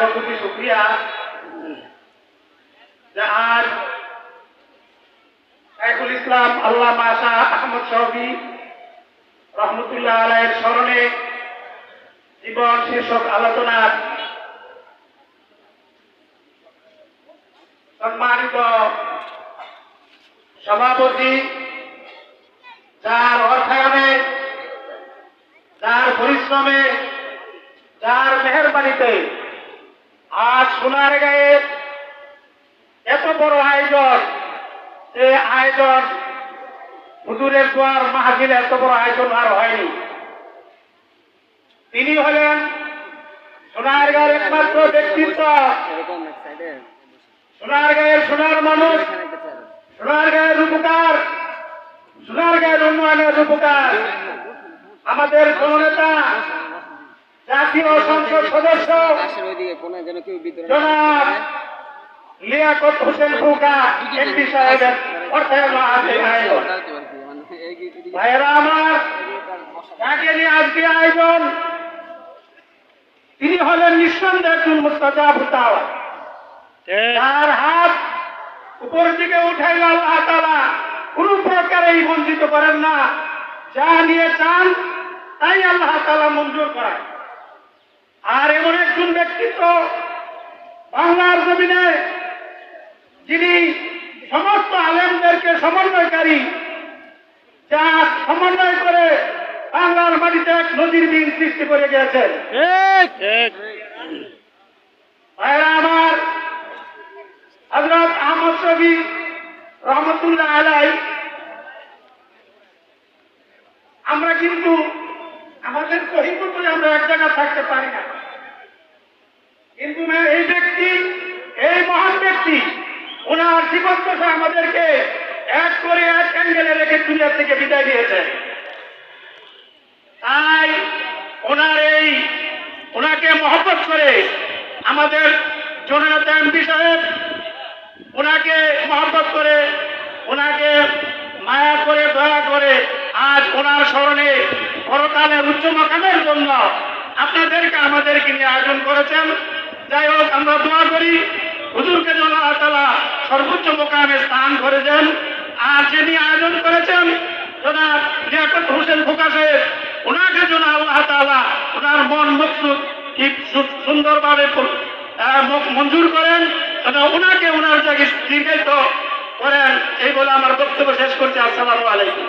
লাখো কোটি শুক্রিয়া। যে আজ শাইখুল ইসলাম আল্লাহ মাসা আহমদ শহবি রহমতুল্লাহ আলাইয়ের স্মরণে জীবন শীর্ষক আলোচনার সম্মানিত সভাপতি, যার অর্থায়নে, যার পরিশ্রমে, যার মেহরবানিতে আজ সোনার গায়ে এত বড় আয়োজন যে আয়োজন হুজুরের দোয়ার মাহফিল এত বড় আয়োজন আর হয়নি। তিনি হলেন সোনার গায়ের একমাত্র ব্যক্তিত্ব। সোনার গায়ের সোনার মানুষ, সোনার গায়ের উপকার সোনার গায়ের উন্নয়নের উপকার আমাদের জননেতা, জাতীয় সদস্য। লিয়াকত হোসেন ফুকা এমপি সাহেবের অর্থায়ন আয়োজন ভাইয়েরা আমার। যাকে নিয়ে আজকে তিনি হলেন নিঃসন্দেহ একজন মুস্তাজাব তাওয়া তার হাত উপরের দিকে উঠাইল আল্লাহ তালা কোন প্রকারেই বঞ্চিত করেন না। যা নিয়ে চান তাই আল্লাহ তালা মঞ্জুর করায়। আর এমন একজন ব্যক্তিত্ব বাংলার জমিনে যিনি সমস্ত আলেমদেরকে সমন্বয়কারী যা সমন্বয় করে বাংলার মাটিতে এক নদীর দিন সৃষ্টি করে গিয়েছেন। ভাইরা আমার হজরত আহমদ শবি রহমতুল্লাহ আলাই আমরা কিন্তু আমাদের কহিপুরে আমরা এক জায়গায় থাকতে পারি না কিন্তু না, এই ব্যক্তি এই মহান ব্যক্তি ওনার জীবন দশা আমাদেরকে এক করে এক অ্যাঙ্গেলে রেখে দুনিয়া থেকে বিদায় দিয়েছেন। তাই ওনার এই, ওনাকে মহব্বত করে আমাদের জননেতা এমপি সাহেব ওনাকে মহব্বত করে, ওনাকে মায়া করে, দয়া করে আজ ওনার স্মরণে পরকালের উচ্চ মকামের জন্য আপনাদেরকে আমাদেরকে নিয়ে আয়োজন করেছেন। যাই হোক, আমরা দোয়া করি, হুজুরকে সর্বোচ্চ মোকামে স্থান করেছেন আর যিনি আয়োজন করেছেন, জনাব লিয়াকত হোসেন খোকা সাহেব ওনাকে যেন আল্লাহ তালা ওনার মন মকসুদ সুন্দরভাবে মঞ্জুর করেন। ওনাকে ওনার জায়গায় দীর্ঘায়িত করেন। এই বলে আমার বক্তব্য শেষ করছি। আসসালামু আলাইকুম।